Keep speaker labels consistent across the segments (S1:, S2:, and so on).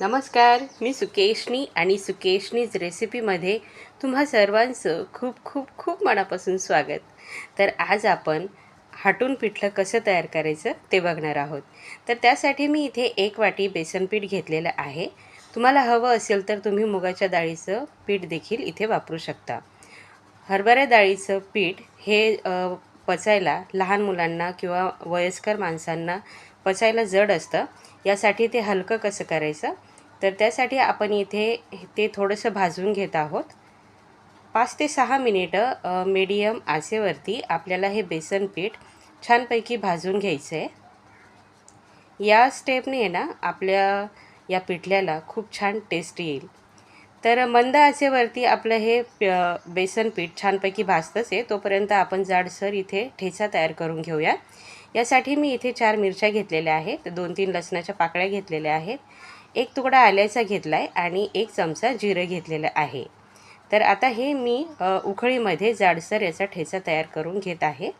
S1: नमस्कार मी सुकेशनी आणि सुकेशनीज रेसिपीमध्ये तुम्हा सर्वांचं खूप खूप खूप मनापासून स्वागत. तर आज आपण हाटून पिठलं कसं तयार करायचं ते बघणार आहोत. तर त्यासाठी मी इथे एक वाटी बेसन पीठ घेतलेलं आहे. तुम्हाला हवं असेल तर तुम्ही मुगाच्या डाळीचं पीठ देखील इथे वापरू शकता. हरभरा डाळीचं पीठ हे पचायला लहान मुलांना किंवा वयस्कर माणसांना पचायला जड असतं. यासाठी ते हलकं कसं करायचं? तर त्यासाठी आपण इथे ते थोडंसं भाजून घेत आहोत. पाच ते सहा मिनिटं मीडियम आसेवरती आपल्याला हे बेसन पीठ छानपैकी भाजून घ्यायचं आहे या स्टेपने आहे ना आपल्या या पिठल्याला खूप छान टेस्ट येईल. तर मंद आचेवरती आपलं हे बेसन पीठ छानपैकी भाजतंच आहे. तोपर्यंत आपण जाडसर इथे ठेचा तयार करून घेऊया. यासाठी मी इथे चार मिरच्या घेतलेल्या आहेत. दोन तीन लसणाच्या पाकळ्या घेतलेल्या आहेत. एक तुकडा आल्याचा घेतला आहे आणि एक चमचा जिरं घेतलेलं आहे. तर आता हे मी उखळीमध्ये उकळीमध्ये जाडसर याचा ठेचा तयार करून घेत आहे.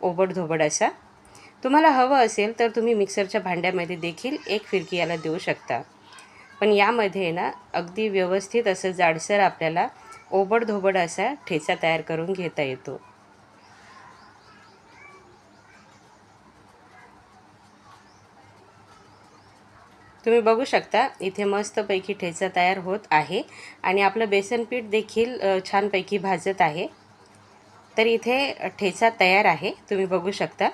S1: ओबडधोबड असा. तुम्हाला हवं असेल तर तुम्ही मिक्सरच्या भांड्यामध्ये देखील एक फिरकी याला देऊ शकता. पण यामध्ये ना अगदी व्यवस्थित असं जाडसर आपल्याला ओबडधोबड असा ठेचा तयार करून घेता येतो. तुम्ही बघू शकता इथे मस्तपैकी ठेचा तयार होत आहे. आणि आपलं बेसन पीठ देखील छानपैकी भाजत आहे. तर इथे ठेचा तयार आहे तुम्ही बघू शकता.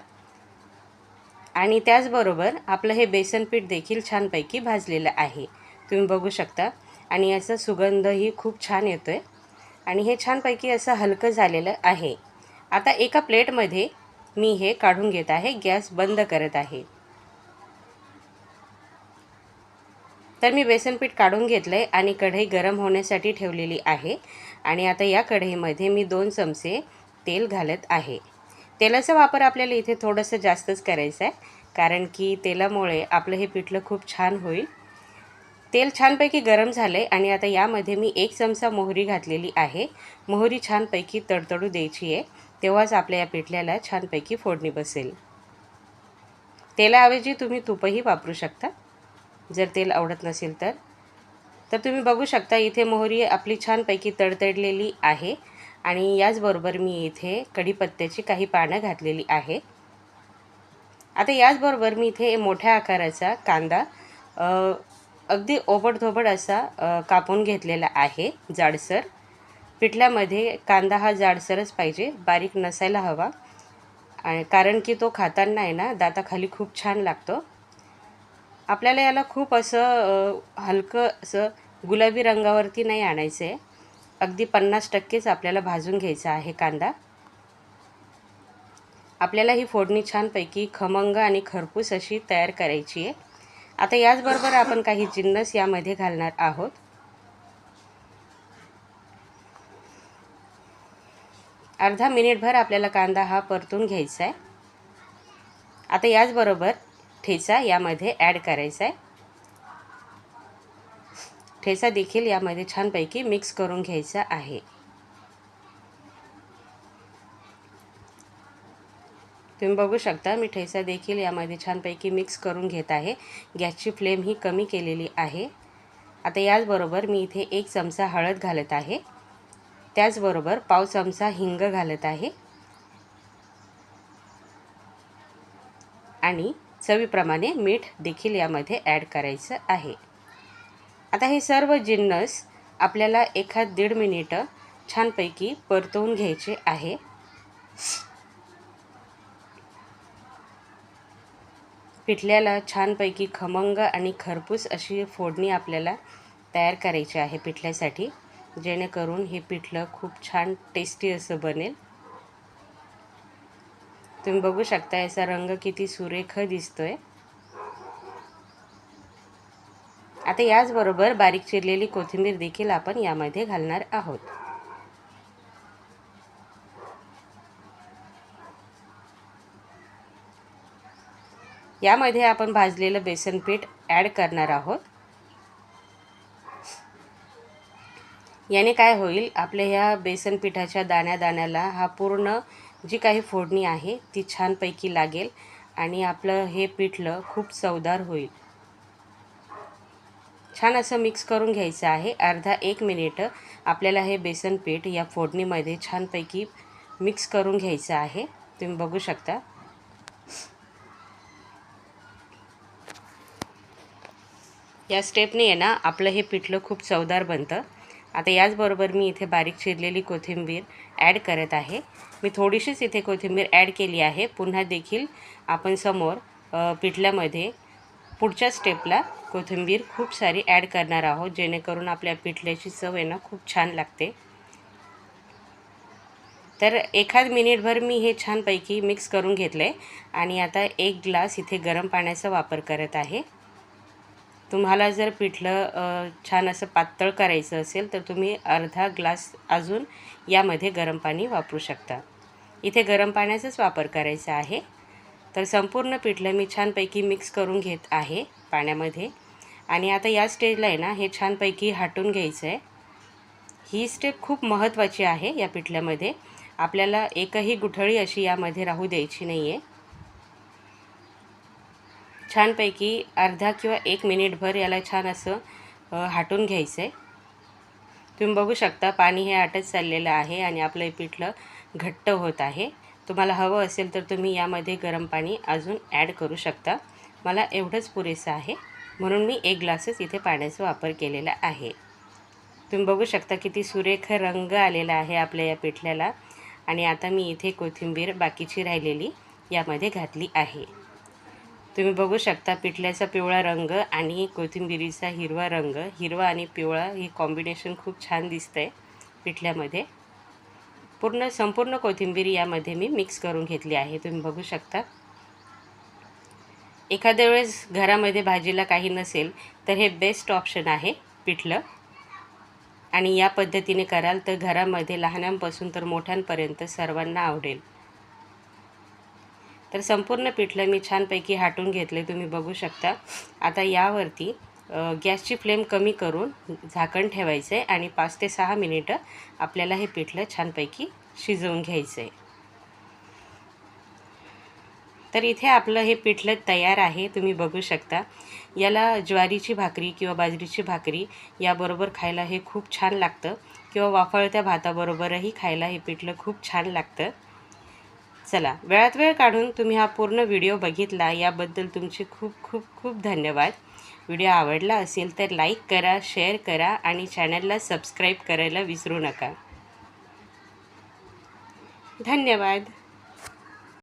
S1: आणि त्याचबरोबर आपलं हे बेसनपीठ देखील छानपैकी भाजलेलं आहे तुम्ही बघू शकता. आणि याचा सुगंधही खूप छान येतो आहे आणि हे छानपैकी असं हलकं झालेलं आहे. आता एका प्लेटमध्ये मी हे काढून घेत आहे गॅस बंद करत आहे. तर मी बेसनपीठ काढून घेतलं आहे आणि कढई गरम होण्यासाठी ठेवलेली आहे. आणि आता या कढईमध्ये मी दोन चमचे तेल घालत आहे. तेलाचा वापर आपल्याला इथे थोडंसं जास्तच करायचं आहे कारण की तेलामुळे आपलं हे पिठलं खूप छान होईल. तेल छानपैकी गरम झालं आहे आणि आता यामध्ये मी एक चमचा मोहरी घातलेली आहे. मोहरी छानपैकी तडतडू द्यायची आहे तेव्हाच आपल्या या पिठल्याला छानपैकी फोडणी बसेल. तेलाऐवजी तुम्ही तुपही वापरू शकता. जर तेल आवडत नसेल तर. तर तुम्ही बघू शकता इथे मोहरी आपली छानपैकी तडतडलेली आहे आणि याचबरोबर मी इथे कढीपत्त्याची काही पानं घातलेली आहे. आता याचबरोबर मी इथे मोठ्या आकाराचा कांदा अगदी ओबडधोबड असा कापून घेतलेला आहे जाडसर. पिठल्यामध्ये कांदा हा जाडसरच पाहिजे बारीक नसायला हवा. आणि कारण की तो खाताना आहे ना दाताखाली खूप छान लागतो. आपल्याला याला खूप असं हलकं असं गुलाबी रंगावरती नाही आणायचं आहे अगदी पन्नास टक्केच आपल्याला भाजून घ्यायचा आहे कांदा. आपल्याला ही फोडणी छानपैकी खमंग आणि खरपूस अशी तयार करायची आहे. आता याचबरोबर आपण काही जिन्नस यामध्ये घालणार आहोत. अर्धा मिनिटभर आपल्याला कांदा हा परतून घ्यायचा आहे आता याचबरोबर ठेचा यामध्ये ॲड करायचा आहे. ठेचा देखील यामध्ये छानपैकी मिक्स करून घ्यायचा आहे. तुम्ही बघू शकता मी ठेचा देखील यामध्ये छानपैकी मिक्स करून घेत आहे. गॅसची फ्लेम ही कमी केलेली आहे. आता याचबरोबर मी इथे एक चमचा हळद घालत आहे. त्याचबरोबर पाव चमचा हिंग घालत आहे. आणि चवीप्रमाणे मीठ देखील यामध्ये ॲड करायचं आहे. आता हे सर्व जिन्नस आपल्याला एखाद दीड मिनिटं छानपैकी परतवून घ्यायचे आहे. पिठल्याला छानपैकी खमंग आणि खरपूस अशी फोडणी आपल्याला तयार करायची आहे पिठल्यासाठी. जेणेकरून हे पिठलं खूप छान टेस्टी असं बनेल. तुम्ही बघू शकता याचा रंग किती सुरेख दिसतोय. आता याचबरोबर बारीक चिरलेली कोथिंबीर देखील आपण यामध्ये घालणार आहोत. यामध्ये आपण भाजलेलं बेसन पीठ ॲड करणार आहोत. याने काय होईल आपल्या ह्या बेसन पिठाच्या दाण्या दाण्याला हा पूर्ण जी काही फोडणी आहे ती छानपैकी लागेल आणि आपलं हे पिठलं खूप चवदार होईल. छान असं मिक्स करून घ्यायचं आहे. अर्धा एक मिनिट आपल्याला हे बेसन पीठ या फोडणीमध्ये छानपैकी मिक्स करून घ्यायचं आहे. तुम्ही बघू शकता. या स्टेपने आहे ना आपलं हे पिठलं खूप चवदार बनतं. आता याचबरोबर मी इथे बारीक चिरलेली कोथिंबीर ॲड करत आहे. मी थोडीशीच इथे कोथिंबीर ॲड केली आहे. पुन्हा देखील आपण समोर पिठल्यामध्ये पुढच्या स्टेपला कोथिंबीर खूप सारी ॲड करणार आहोत जेणेकरून आपल्या पिठल्याची चव आहे ना खूप छान लागते. तर एखाद मिनिटभर मी हे छानपैकी मिक्स करून घेतलं आहे आणि आता एक ग्लास इथे गरम पाण्याचा वापर करत आहे. तुम्हाला जर पिठलं छान असं पातळ करायचं असेल तर तुम्ही अर्धा ग्लास अजून यामध्ये गरम पाणी वापरू शकता. इथे गरम पाण्याचाच वापर करायचा आहे. तर संपूर्ण पिठलं मी छानपैकी मिक्स करून घेत आहे पाण्यामध्ये. आणि आता या स्टेजला आहे ना हे छानपैकी हाटून घ्यायचं आहे ही स्टेप खूप महत्त्वाची आहे या पिठल्यामध्ये. आपल्याला एकही गुठळी अशी यामध्ये राहू द्यायची नाही आहे छानपैकी अर्धा किंवा एक मिनिटभर याला छान असं हाटून घ्यायचं आहे तुम्ही बघू शकता पाणी हे आटत चाललेलं आहे आणि आपलं हे पिठलं घट्ट होत आहे. तुम्हाला हवं असेल तर तुम्ही यामध्ये गरम पाणी अजून ॲड करू शकता. मला एवढंच पुरेसं आहे. म्हणून मी एक ग्लासच इथे पाण्याचा वापर केलेला आहे. तुम्ही बघू शकता किती सुरेख रंग आलेला आहे आपल्या या पिठल्याला. आणि आता मी इथे कोथिंबीर बाकीची राहिलेली यामध्ये घातली आहे. तुम्ही बघू शकता पिठल्याचा पिवळा रंग आणि कोथिंबिरीचा हिरवा रंग. हिरवा आणि पिवळा हे कॉम्बिनेशन खूप छान दिसतं आहे पिठल्यामध्ये. पूर्ण संपूर्ण कोथिंबीरी यामध्ये मी मिक्स करून घेतली आहे. तुम्ही बघू शकता. एखाद्या वेळेस घरामध्ये भाजीला काही नसेल तर हे बेस्ट ऑप्शन आहे पिठलं. आणि या पद्धतीने कराल तर घरामध्ये लहानांपासून तर मोठ्यांपर्यंत सर्वांना आवडेल. तर संपूर्ण पिठलं मी छानपैकी हाटून घेतले तुम्ही बघू शकता. आता यावरती गॅसची फ्लेम कमी करून झाकण ठेवायचं आहे आणि पाच ते सहा मिनिटं आपल्याला हे पिठलं छानपैकी शिजवून घ्यायचं आहे तर इथे आपलं हे पिठलं तयार आहे तुम्ही बघू शकता. याला ज्वारीची भाकरी किंवा बाजरीची भाकरी याबरोबर खायला हे खूप छान लागतं किंवा वाफळत्या भाताबरोबरही खायला हे पिठलं खूप छान लागतं. चला वेळात वेळ काढून तुम्ही हा पूर्ण व्हिडिओ बघितला याबद्दल तुमचे खूप खूप खूप धन्यवाद. व्हिडिओ आवडला असेल तर लाईक करा शेअर करा आणि चॅनलला सबस्क्राईब करायला विसरू नका. धन्यवाद.